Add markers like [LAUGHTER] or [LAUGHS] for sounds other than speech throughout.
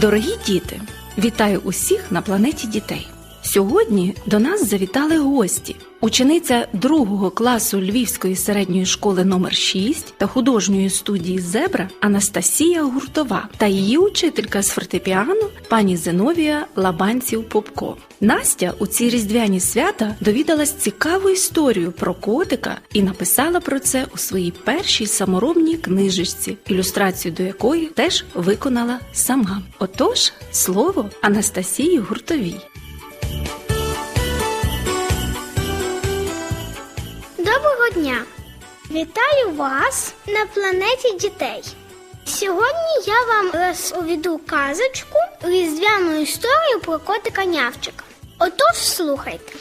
Дорогі діти, вітаю усіх на планеті дітей. Сьогодні до нас завітали гості. Учениця другого класу Львівської середньої школи номер 6 та художньої студії Зебра Анастасія Гуртова та її учителька з фортепіано пані Зиновія Лабанців Попко. Настя у ці різдвяні свята довідалась цікаву історію про котика і написала про це у своїй першій саморобній книжечці, ілюстрацію до якої теж виконала сама. Отож, слово Анастасії Гуртовій. Дня! Вітаю вас на планеті дітей. Сьогодні я вам розповіду казочку різдвяну історію про котика нявчика. Отож, слухайте.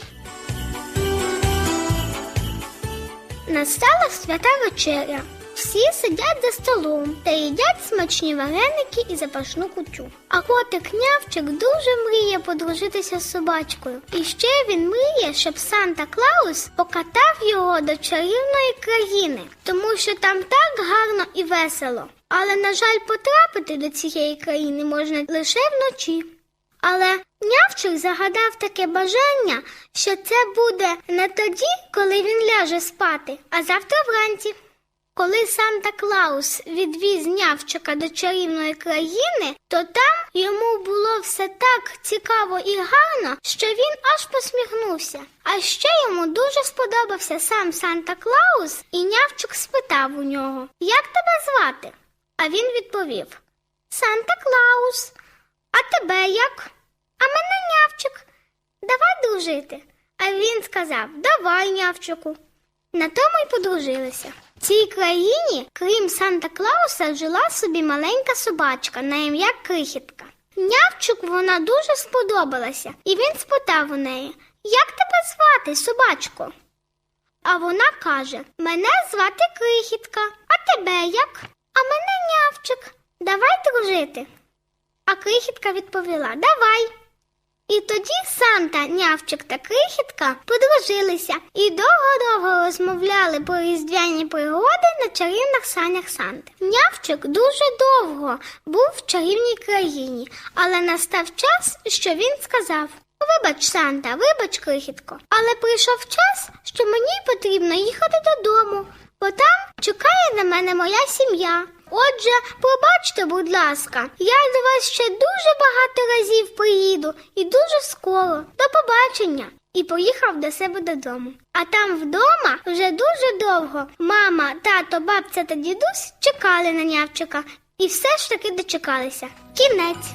Настала свята вечеря. Всі сидять за столом та їдять смачні вареники і запашну кутю. А котик нявчик дуже мріє подружитися з собачкою. І ще він мріє, щоб Санта Клаус покатав його до чарівної країни, тому що там так гарно і весело. Але, на жаль, потрапити до цієї країни можна лише вночі. Але нявчик загадав таке бажання, що це буде не тоді, коли він ляже спати, а завтра вранці. Коли Санта Клаус відвіз нявчика до чарівної країни, то там йому було все так цікаво і гарно, що він аж посміхнувся. А ще йому дуже сподобався сам Санта Клаус, і нявчик спитав у нього, як тебе звати? А він відповів Санта Клаус. А тебе як? А мене нявчик. Давай дружити. А він сказав Давай, нявчику. На тому й подружилися. Цій країні, крім Санта Клауса, жила собі маленька собачка на ім'я Крихітка. Нявчику вона дуже сподобалася, і він спитав у неї, як тебе звати, собачко? А вона каже: Мене звати Крихітка, а тебе як? А мене нявчик. Давай дружити. А крихітка відповіла Давай. І тоді Санта, нявчик та крихітка подружилися і довго-довго розмовляли про різдвяні пригоди на чарівних санях Санти. Нявчик дуже довго був в чарівній країні, але настав час, що він сказав. Вибач, Санта, вибач, крихітко, але прийшов час, що мені потрібно їхати додому, бо там чекає на мене моя сім'я. Отже, пробачте, будь ласка, я до вас ще дуже багато разів приїду і дуже скоро. До побачення. І поїхав до себе додому. А там вдома вже дуже довго мама, тато, бабця та дідусь чекали на нявчика і все ж таки дочекалися. Кінець.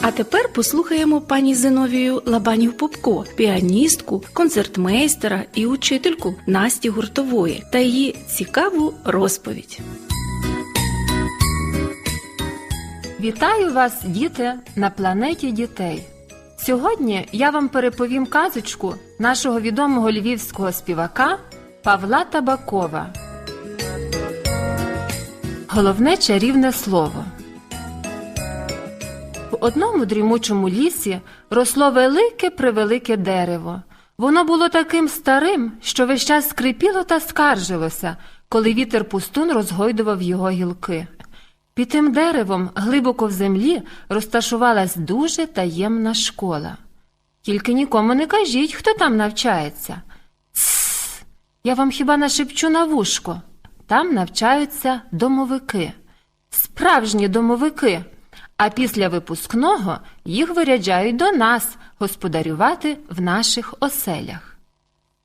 А тепер послухаємо пані Зиновію Лабанів Попко, піаністку, концертмейстера і учительку Насті Гуртової та її цікаву розповідь. Вітаю вас, діти, на планеті дітей. Сьогодні я вам переповім казочку нашого відомого львівського співака Павла Табакова. Головне чарівне слово. В одному дрімучому лісі росло велике превелике дерево. Воно було таким старим, що весь час скрипіло та скаржилося, коли вітер пустун розгойдував його гілки. Під тим деревом глибоко в землі розташувалась дуже таємна школа. Тільки нікому не кажіть, хто там навчається. Тсс, я вам хіба нашепчу на вушко. Там навчаються домовики, справжні домовики. А після випускного їх виряджають до нас господарювати в наших оселях.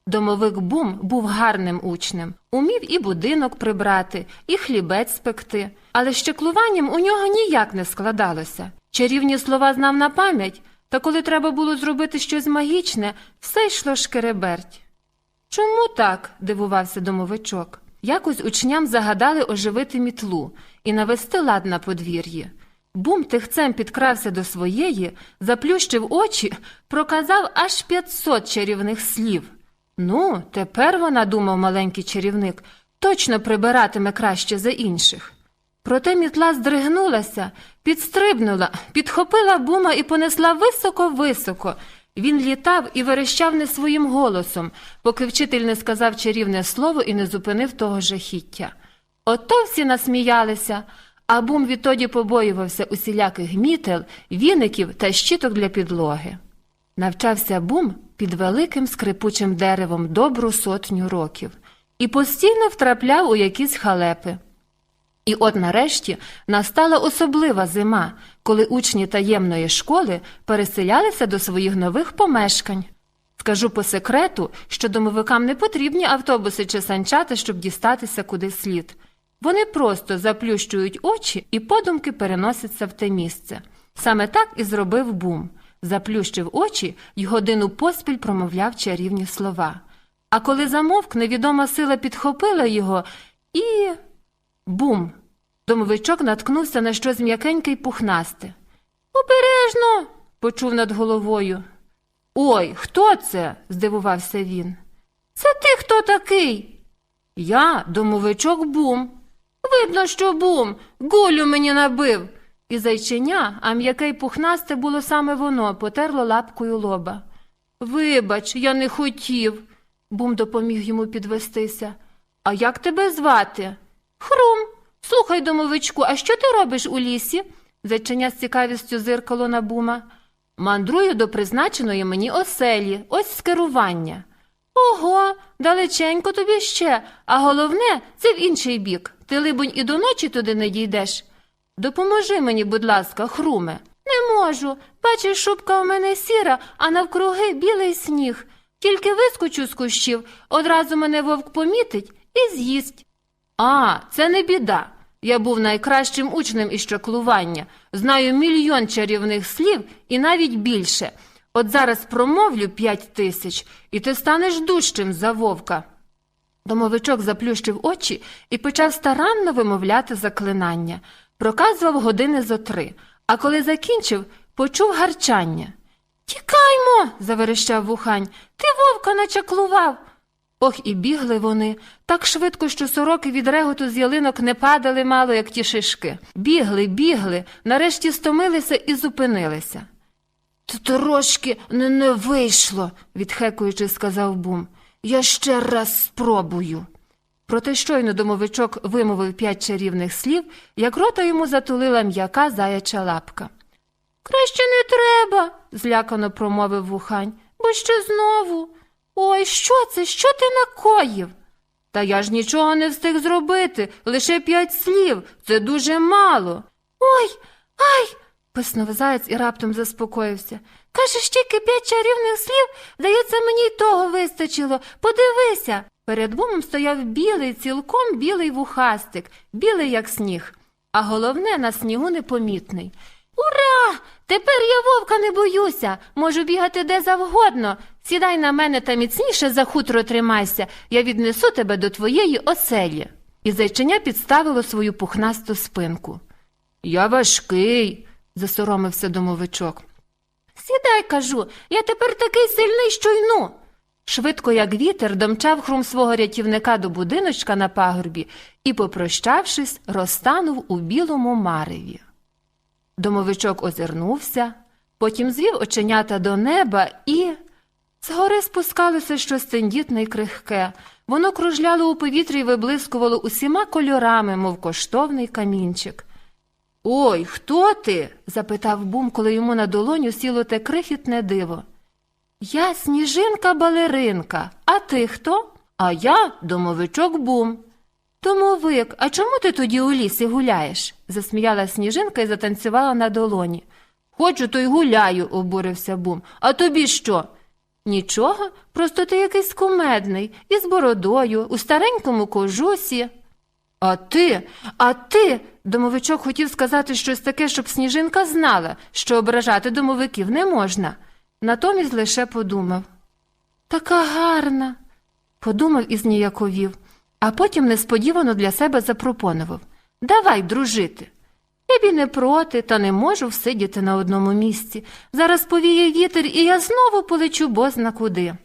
Домовик Бум був гарним учнем, умів і будинок прибрати, і хлібець спекти, але з чеклуванням у нього ніяк не складалося. Чарівні слова знав на пам'ять, та коли треба було зробити щось магічне, все йшло шкереберть. Чому так? дивувався домовичок. Якось учням загадали оживити мітлу і навести лад на подвір'ї. Бум тихцем підкрався до своєї, заплющив очі, [LAUGHS] проказав аж 500 чарівних слів. Ну, тепер вона, думав маленький чарівник, точно прибиратиме краще за інших. Проте мітла здригнулася, підстрибнула, підхопила бума і понесла високо-високо. Він літав і верещав не своїм голосом, поки вчитель не сказав чарівне слово і не зупинив того жахіття. Ото всі насміялися, а бум відтоді побоювався усіляких мітел, віників та щиток для підлоги. Навчався бум під великим скрипучим деревом добру сотню років і постійно втрапляв у якісь халепи. І от нарешті настала особлива зима, коли учні таємної школи переселялися до своїх нових помешкань. Скажу по секрету, що домовикам не потрібні автобуси чи санчата, щоб дістатися куди слід. Вони просто заплющують очі і подумки переносяться в те місце. Саме так і зробив бум. Заплющив очі й годину поспіль промовляв чарівні слова. А коли замовк, невідома сила підхопила його і. Бум! Домовичок наткнувся на щось м'якеньке й пухнасте. Обережно. почув над головою. Ой, хто це? здивувався він. Це ти хто такий? Я домовичок бум. Видно, що бум, гулю мені набив. І зайченя, а м'яке й пухнасте було саме воно, потерло лапкою лоба. Вибач, я не хотів. Бум допоміг йому підвестися. А як тебе звати? Хрум. Слухай, домовичку, а що ти робиш у лісі? Зайченя з цікавістю зиркало на бума. Мандрую до призначеної мені оселі, ось скерування. Ого, далеченько тобі ще, а головне, це в інший бік. Ти, либонь, і до ночі туди не дійдеш. Допоможи мені, будь ласка, хруме. Не можу. Бачиш, шубка у мене сіра, а навкруги білий сніг. Тільки вискочу з кущів, одразу мене вовк помітить і з'їсть. А, це не біда. Я був найкращим учнем із чаклування, знаю мільйон чарівних слів і навіть більше. От зараз промовлю п'ять тисяч, і ти станеш дужчим за вовка. Домовичок заплющив очі і почав старанно вимовляти заклинання. Проказував години зо три, а коли закінчив, почув гарчання. Тікаймо, заверещав вухань. Ти вовка начаклував. Ох, і бігли вони так швидко, що сороки від реготу з ялинок не падали мало, як ті шишки. Бігли, бігли, нарешті стомилися і зупинилися. Трошки не, не вийшло, відхекуючи, сказав бум. Я ще раз спробую. Проте щойно домовичок вимовив п'ять чарівних слів, як рота йому затулила м'яка заяча лапка. Краще не треба, злякано промовив вухань, бо ще знову. Ой, що це? Що ти накоїв? Та я ж нічого не встиг зробити, лише п'ять слів. Це дуже мало. Ой, ай. писнув заєць і раптом заспокоївся. Кажеш, тільки п'ять чарівних слів, здається, мені й того вистачило. Подивися. Перед бумом стояв білий, цілком білий вухастик, білий, як сніг, а головне на снігу непомітний. Ура! Тепер я вовка не боюся. Можу бігати де завгодно. Сідай на мене та міцніше за хутро тримайся, я віднесу тебе до твоєї оселі. І зайченя підставило свою пухнасту спинку. Я важкий, засоромився домовичок. Сідай, кажу, я тепер такий сильний, що йну. Швидко, як вітер, домчав хрум свого рятівника до будиночка на пагорбі і, попрощавшись, розтанув у білому мареві. Домовичок озирнувся, потім звів оченята до неба і. Згори спускалося щось тендітне й крихке. Воно кружляло у повітрі й виблискувало усіма кольорами, мов коштовний камінчик. Ой, хто ти? запитав бум, коли йому на долоню сіло те крихітне диво. Я сніжинка балеринка, а ти хто? А я домовичок бум. Домовик, а чому ти тоді у лісі гуляєш? засміяла сніжинка і затанцювала на долоні. Хочу, то й гуляю, обурився бум. А тобі що? Нічого, просто ти якийсь кумедний, із бородою, у старенькому кожусі. А ти, а ти. Домовичок хотів сказати щось таке, щоб сніжинка знала, що ображати домовиків не можна. Натомість лише подумав. Така гарна. Подумав і зніяковів, а потім несподівано для себе запропонував Давай дружити. Я б і не проти, та не можу всидіти на одному місці. Зараз повіє вітер, і я знову полечу бозна куди.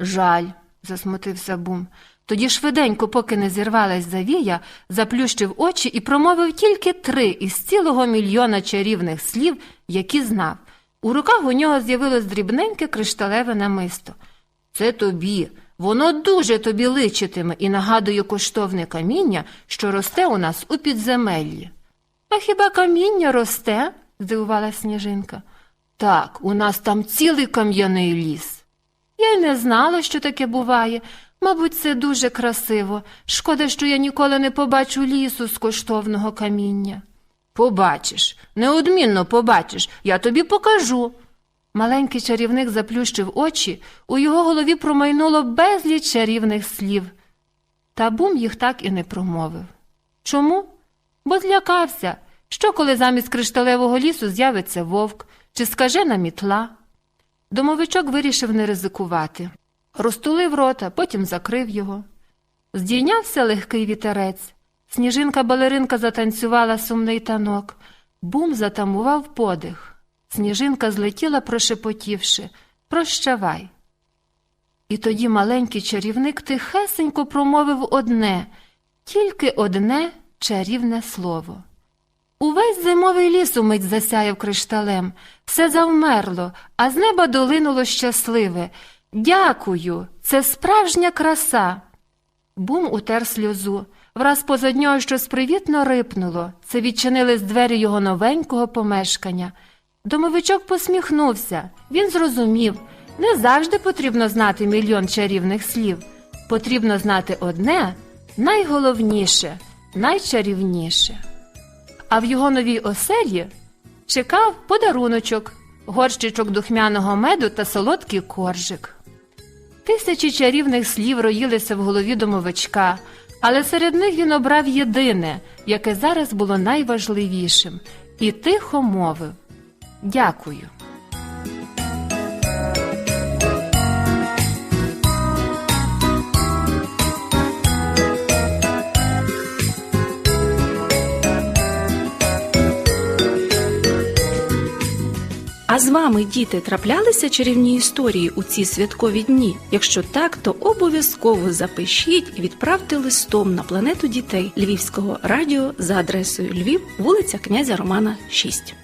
Жаль, засмутився бум. Тоді швиденько, поки не зірвалась завія, заплющив очі і промовив тільки три із цілого мільйона чарівних слів, які знав. У руках у нього з'явилось дрібненьке кришталеве намисто. Це тобі. Воно дуже тобі личитиме і нагадує коштовне каміння, що росте у нас у підземеллі. А хіба каміння росте? здивувалась сніжинка. Так, у нас там цілий кам'яний ліс. Я й не знала, що таке буває. Мабуть, це дуже красиво. Шкода, що я ніколи не побачу лісу з коштовного каміння. Побачиш, неодмінно побачиш, я тобі покажу. Маленький чарівник заплющив очі, у його голові промайнуло безліч чарівних слів. Та бум їх так і не промовив. Чому? Бо злякався, що коли замість кришталевого лісу з'явиться вовк чи скажена мітла. Домовичок вирішив не ризикувати. Розтулив рота, потім закрив його. Здійнявся легкий вітерець. Сніжинка балеринка затанцювала сумний танок. Бум затамував подих. Сніжинка злетіла, прошепотівши Прощавай. І тоді маленький чарівник тихесенько промовив одне, тільки одне чарівне слово. Увесь зимовий ліс умить засяяв кришталем, все завмерло, а з неба долинуло щасливе. Дякую, це справжня краса. Бум утер сльозу. Враз позад нього щось привітно рипнуло. Це відчинились двері його новенького помешкання. Домовичок посміхнувся. Він зрозумів, не завжди потрібно знати мільйон чарівних слів. Потрібно знати одне найголовніше, найчарівніше. А в його новій оселі чекав подаруночок, горщичок духмяного меду та солодкий коржик. Тисячі чарівних слів роїлися в голові домовичка, але серед них він обрав єдине, яке зараз було найважливішим, і тихо мовив Дякую. А з вами, діти, траплялися чарівні історії у ці святкові дні? Якщо так, то обов'язково запишіть і відправте листом на планету дітей Львівського радіо за адресою Львів, вулиця князя Романа, 6.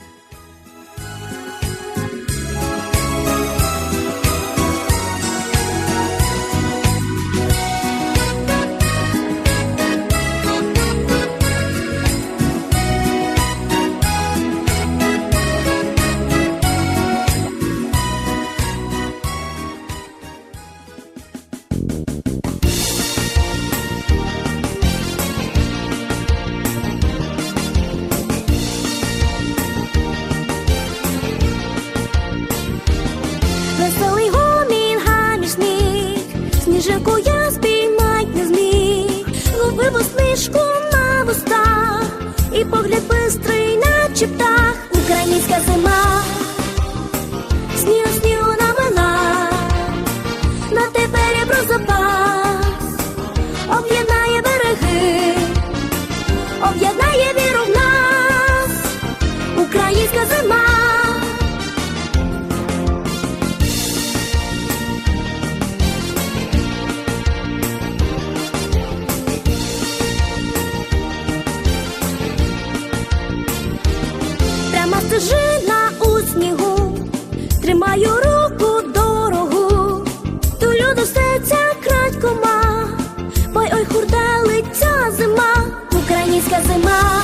Веселий гомін гамішник, сніжинку я спіймать не зміг, ловив усмішку на вустах, і погляд бистрий, наче тримаю руку дорогу, ту люду серця крадькома, ой ой хурделить ця зима, українська зима,